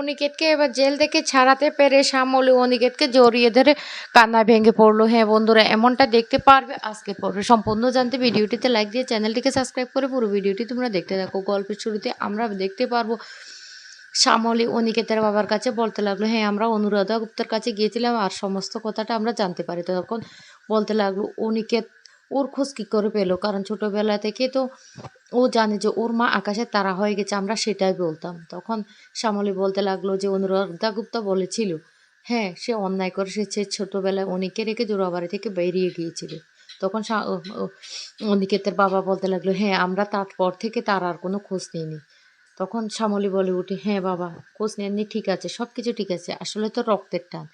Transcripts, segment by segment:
অনিকেতকে এবার জেল থেকে ছাড়াতে পেরে শ্যামলী অনিকেতকে জড়িয়ে ধরে কান্নায় ভেঙে পড়ল। হ্যাঁ বন্ধুরা, এমনটা দেখতে পারবে আজকে পর্বে। সম্পূর্ণ জানতে ভিডিওটিতে লাইক দিয়ে চ্যানেলটিকে সাবস্ক্রাইব করে পুরো ভিডিওটি তোমরা দেখতে থাকো। গল্পের শুরুতে আমরা দেখতে পারব শ্যামলী অনিকেতের বাবার কাছে বলতে লাগল হ্যাঁ আমরা অনুরাধা গুপ্তের কাছে গিয়েছিলাম আর সমস্ত কথাটা আমরা জানতে পারি। তখন বলতে লাগল, অনিকেত ওর খোঁজ কী করে পেল? কারণ ছোটোবেলা থেকে তো ও জানে যে ওর মা আকাশে তারা হয়ে গেছে, আমরা সেটাই বলতাম। তখন শ্যামলী বলতে লাগল যে অনুরাধা গুপ্তা বলেছিল হ্যাঁ সে অন্যায় করে সে ছোটোবেলায় অনেকে রেখে জোড়াবাড়ি থেকে বেরিয়ে গিয়েছিল। তখন অনিকেতের বাবা বলতে লাগল হ্যাঁ আমরা তারপর থেকে তার আর কোনো খোঁজ নিইনি। তখন শ্যামলী বলে উঠে হ্যাঁ বাবা, খোঁজ নেননি, ঠিক আছে সব কিছু ঠিক আছে, আসলে তো রক্তের টান।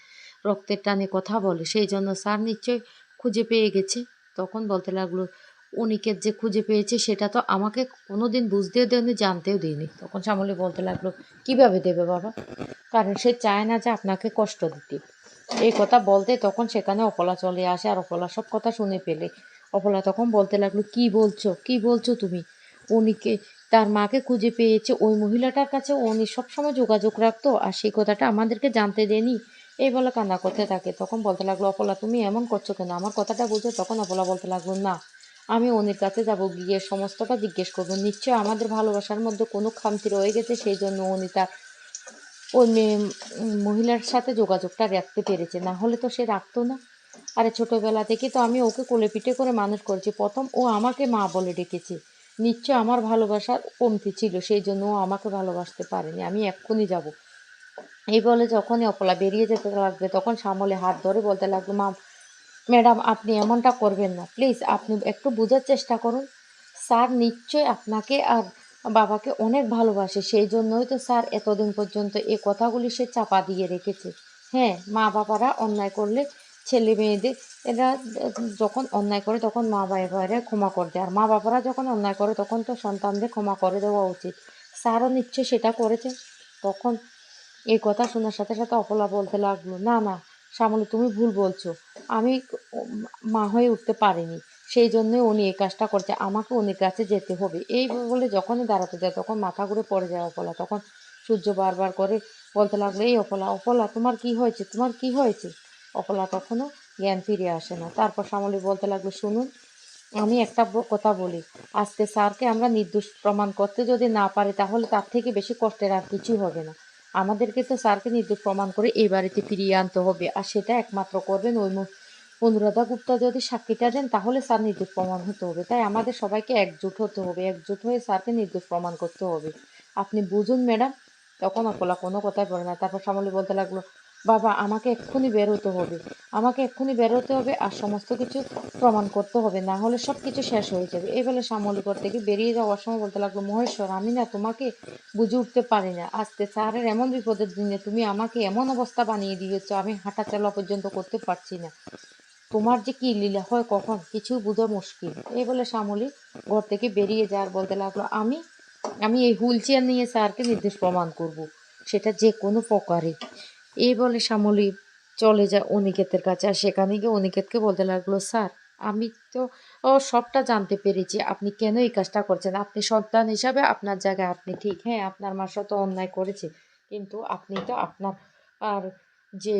রক্তের টানে কথা বলে, সেই জন্য স্যার নিশ্চয়ই খুঁজে পেয়ে গেছে। তখন বলতে লাগল, উনিকে যে খুঁজে পেয়েছে সেটা তো আমাকে কোনো দিন বুঝতেও দেয়নি, জানতেও দিইনি তখন শ্যামলী বলতে লাগল, কীভাবে দেবে বাবা? কারণ সে চায় না যে আপনাকে কষ্ট দিতে। এই কথা বলতে তখন সেখানে অপলা চলে আসে আর অপলা সব কথা শুনে পেলে অপলা তখন বলতে লাগল, কি বলছো? কি বলছো তুমি? উনিকে, তার মাকে খুঁজে পেয়েছে ওই মহিলাটার কাছে উনি সবসময় যোগাযোগ রাখতো আর সেই কথাটা আমাদেরকে জানতে দেয়নি? এই বলে কান্না করতে থাকে। তখন বলতে লাগল, অপলা, তুমি এমন করছ কেন? আমার কথাটা বুঝে তখন অপলা বলতে লাগল, না, আমি অনির কাছে যাব গিয়ে সমস্তটা জিজ্ঞেস করব। নিশ্চয় আমাদের ভালোবাসার মধ্যে কোনো খামতি রয়ে গেছে, সেই জন্য উনি তার ওই মেয়ে মহিলার সাথে যোগাযোগটা রাখতে পেরেছে। না হলে তো সে রাখতো না। আরে, ছোটোবেলা থেকে তো আমি ওকে কোলে পিঠে করে মানুষ করেছি। প্রথম ও আমাকে মা বলে ডেকেছে। নিশ্চয় আমার ভালোবাসার কমতি ছিল, সেই জন্য ও আমাকে ভালোবাসতে পারেনি। আমি এক্ষুনি যাব। এই বলে যখনই অপলা বেরিয়ে যেতে লাগবে, তখন সামলে হাত ধরে বলতে লাগল, মা, ম্যাডাম, আপনি এমনটা করবেন না। প্লিজ, আপনি একটু বোঝার চেষ্টা করুন। স্যার নিশ্চয় আপনাকে আর বাবাকে অনেক ভালোবাসে, সেই জন্যই তো স্যার এতদিন পর্যন্ত এই কথাগুলি সে চাপা দিয়ে রেখেছে। হ্যাঁ মা বাবারা অন্যায় করলে ছেলে মেয়েদের, এরা যখন অন্যায় করে তখন মা বাবারা ক্ষমা করে দেয়। আর মা বাবারা যখন অন্যায় করে তখন তো সন্তানদের ক্ষমা করে দেওয়া উচিত। স্যারও নিশ্চয় সেটা করেছে। তখন এই কথা শোনার সাথে সাথে অপলা বলতে লাগল, না না, শ্যামলী, তুমি ভুল বলছো। আমি মা হয়ে উঠতে পারিনি। সেই জন্যই উনি এই কাজটা করছে। আমাকে উনির কাছে যেতে হবে। এই বলে যখনই দাঁড়াতে যায়, তখন মাথা ঘুরে পড়ে যায় অপলা। তখন সূর্য বারবার করে বলতে লাগল, এই অপলা অপলা, তোমার কি হয়েছে? তোমার কি হয়েছে? অপলা তখনও জ্ঞান ফিরে আসে না। তারপর শ্যামলী বলতে লাগল, শুনুন, আমি একটা কথা বলি। আজকে স্যারকে আমরা নির্দোষ প্রমাণ করতে যদি না পারি, তাহলে তার থেকে বেশি কষ্টের আর কিছুই হবে না। আমাদেরকে তো স্যারকে নির্দোষ প্রমাণ করে এই বাড়িতে ফিরিয়ে আনতে হবে। আর সেটা একমাত্র করবেন ওই অনুরাধা গুপ্তা যদি সাক্ষীটা দেন, তাহলে স্যার নির্দোষ প্রমাণ হতে হবে। তাই আমাদের সবাইকে একজোট হতে হবে, একজোট হয়ে স্যারকে নির্দোষ প্রমাণ করতে হবে। আপনি বুঝুন ম্যাডাম, তখন অপলা কোনো কথাই বলে না। তারপর সামলে বলতে লাগল বাবা, আমাকে এক্ষুনি বের হতে হবে। আমাকে এক্ষুনি বের হতে হবে আর সমস্ত কিছু প্রমাণ করতে হবে, না হলে সব কিছু শেষ হয়ে যাবে। এই বলে শ্যামলী ঘর থেকে বেরিয়ে যাওয়ার সময় বলতে লাগল, মহেশ্বর, আমি না তোমাকে বুঝে উঠতে পারি না। আজকে স্যারের এমন বিপদের দিনে তুমি আমাকে এমন অবস্থা বানিয়ে দিয়েছ, আমি হাঁটা চলা পর্যন্ত করতে পারছি না। তোমার যে কি লীলা হয় কখন? কিছু বোঝা মুশকিল। এই বলে শ্যামলী ঘর থেকে বেরিয়ে যাওয়ার বলতে লাগল, আমি আমি এই হুইল চেয়ার নিয়ে স্যারকে নির্দেশ প্রমাণ করব। সেটা যে কোনো প্রকারে এই বলে শ্যামলী চলে যায় অনিকেতের কাছে। আর সেখানে গিয়ে অনিকেতকে বলতে লাগল, স্যার, আমি তো সবটা জানতে পেরেছি। আপনি কেন এই কাজটা করছেন? আপনি সন্তান হিসাবে আপনার জায়গায় আপনি ঠিক। হ্যাঁ আপনার মা সাথে অন্যায় করেছে। কিন্তু আপনি তো আপনার, আর যে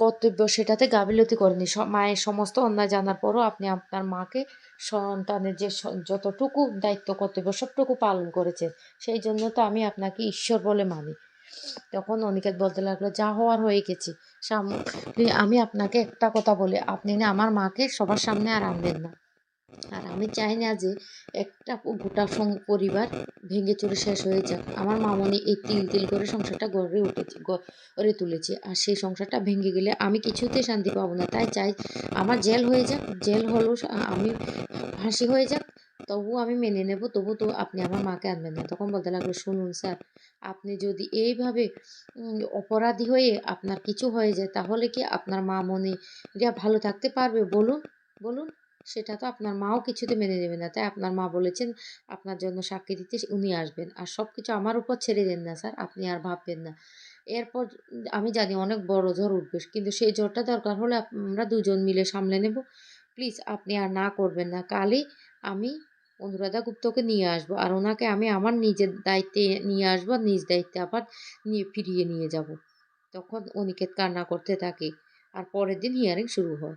কর্তব্য সেটাতে গাফিলতি করেনি মায়ের সমস্ত অন্যায় জানার পরও আপনি আপনার মাকে সন্তানের যে যতটুকু দায়িত্ব, কর্তব্য, সবটুকু পালন করেছেন, সেই জন্য তো আমি আপনাকে ঈশ্বর বলে মানি। তখন অনিকেত বলতে লাগল, যা হওয়ার হয়ে গেছে। সামনে আমি আপনাকে একটা কথা বলি, আপনি না আমার মাকে সবার সামনে আর আনবেন না। আর আমি চাই না যে একটা গোটা পরিবার ভেঙে চুরে শেষ হয়ে যাক। আমার মামনি এই তিল তিল করে সংসারটা গড়ে উঠেছে গড়ে তুলেছে। আর সেই সংসারটা ভেঙে গেলে আমি কিছুতে শান্তি পাবো না। তাই চাই আমার জেল হয়ে যাক, জেল হলেও আমি ফাঁসি হয়ে যাক তবু আমি মেনে নেব তবু তো আপনি আমার মাকে আনবেন না। তখন বলতে লাগল, শুনুন স্যার, আপনি যদি এইভাবে অপরাধী হয়ে আপনার কিছু হয়ে যায়, তাহলে কি আপনার মা মনে রিয়া ভালো থাকতে পারবে? বলুন বলুন, সেটা তো আপনার মাও কিছুতে মেনে নেবে না। তাই আপনার মা বলেছেন, আপনার জন্য সাক্ষী দিতে উনি আসবেন। আর সব কিছু আমার উপর ছেড়ে দেন না স্যার, আপনি আর ভাববেন না। এরপর আমি জানি অনেক বড় ঝড় উঠবে, কিন্তু সেই ঝড়টা দরকার হলে আমরা দুজন মিলে সামলে নেব। প্লিজ, আপনি আর না করবেন না। কালই আমি অনুরাধা গুপ্তকে নিয়ে আসব আর ওনাকে আমি আমার নিজের দায়িত্বে নিয়ে আসব নিজ দায়িত্বে আবার নিয়ে ফিরিয়ে নিয়ে যাব। তখন অনিকেত কান্না করতে থাকে আর পরের দিন হিয়ারিং শুরু হয়।